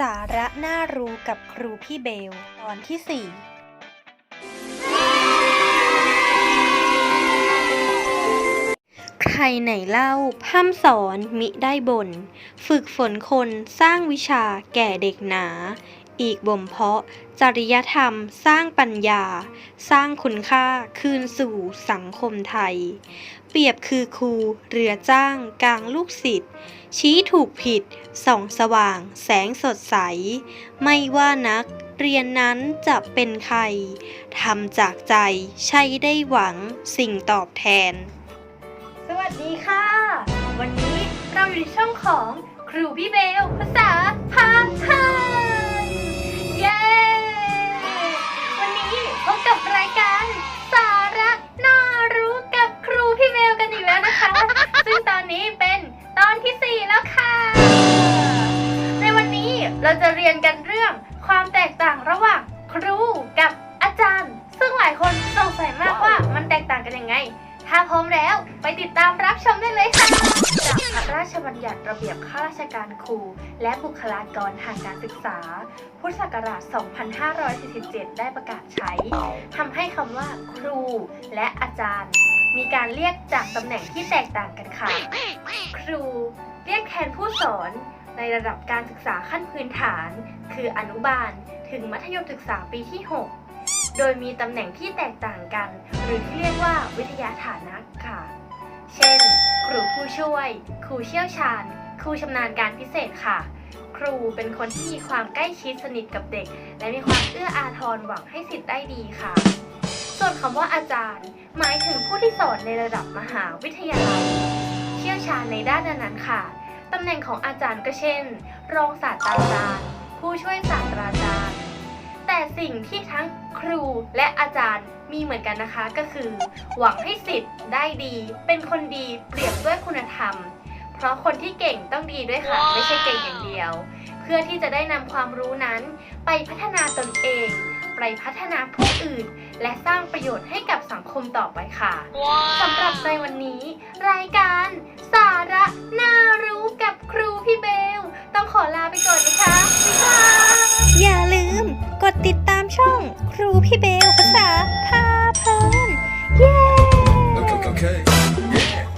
สาระน่ารู้กับครูพี่เบล ตอนที่ 4ใครไหนเล่าพร่ำสอนมิได้บน่นฝึกฝนคนสร้างวิชาแก่เด็กหนา อีกบ่มเพาะ จริยธรรม สร้างปัญญา สร้างคุณค่าคืนสู่สังคมไทย เปรียบคือครูเรือจ้างกลางลูกศิษย์ชี้ถูกผิด ส่องสว่าง แสงสดใส ไม่ว่านักเรียนนั้นจะเป็นใครทำจากใจใช่ได้หวังสิ่งตอบแทน สวัสดีค่ะ วันนี้เราอยู่ในช่องของครูพี่เบลภาษาพา นนี้เป็นตอนที่ 4 แล้วค่ะ ในวันนี้เราจะเรียนกันเรื่องความแตกต่างระหว่างครูกับอาจารย์ ซึ่งหลายคนสงสัยมากว่ามันแตกต่างกันยังไง ถ้าพร้อมแล้วไปติดตามรับชมได้เลยค่ะ จากพระราชบัญญัติระเบียบข้าราชการครู และบุคลากรทางการศึกษา พุทธศักราช 2547 ได้ประกาศใช้ทำให้คำว่าครูและอาจารย์ มีการเรียกจากตำแหน่งที่แตกต่างกันค่ะ ครูเรียกแทนผู้สอนในระดับการศึกษาขั้นพื้นฐาน คืออนุบาลถึงมัธยมศึกษาปีที่ 6 โดยมีตำแหน่งที่แตกต่างกัน หรือที่เรียกว่าวิทยาฐานะค่ะ เช่น ครูผู้ช่วย ครูเชี่ยวชาญ ครูชำนาญการพิเศษค่ะ ครูเป็นคนที่มีความใกล้ชิดสนิทกับเด็ก และมีความเอื้ออาทรหวังให้สิทธิ์ได้ดีค่ะ ส่วนคำว่าอาจารย์ หมายถึงผู้ที่สอนในระดับมหาวิทยาลัย เชี่ยวชาญในด้านนั้นๆค่ะ ตำแหน่งของอาจารย์ก็เช่น รองศาสตราจารย์ ผู้ช่วยศาสตราจารย์ แต่สิ่งที่ทั้งครูและอาจารย์มีเหมือนกันนะคะก็คือ หวังให้สิทธิ์ได้ดี เป็นคนดีเปรียบด้วยคุณธรรม เพราะคนที่เก่งต้องดีด้วยค่ะ ไม่ใช่เก่งอย่างเดียว เพื่อที่จะได้นำความรู้นั้นไปพัฒนาตนเอง ไปพัฒนาผู้อื่น และสร้างประโยชน์ให้กับสังคมต่อไปค่ะสำหรับในวันนี้ รายการสาระน่ารู้กับครูพี่เบล ต้องขอลาไปก่อนนะคะบ๊ายบายอย่าลืม กดติดตามช่องครูพี่เบลภาษาพา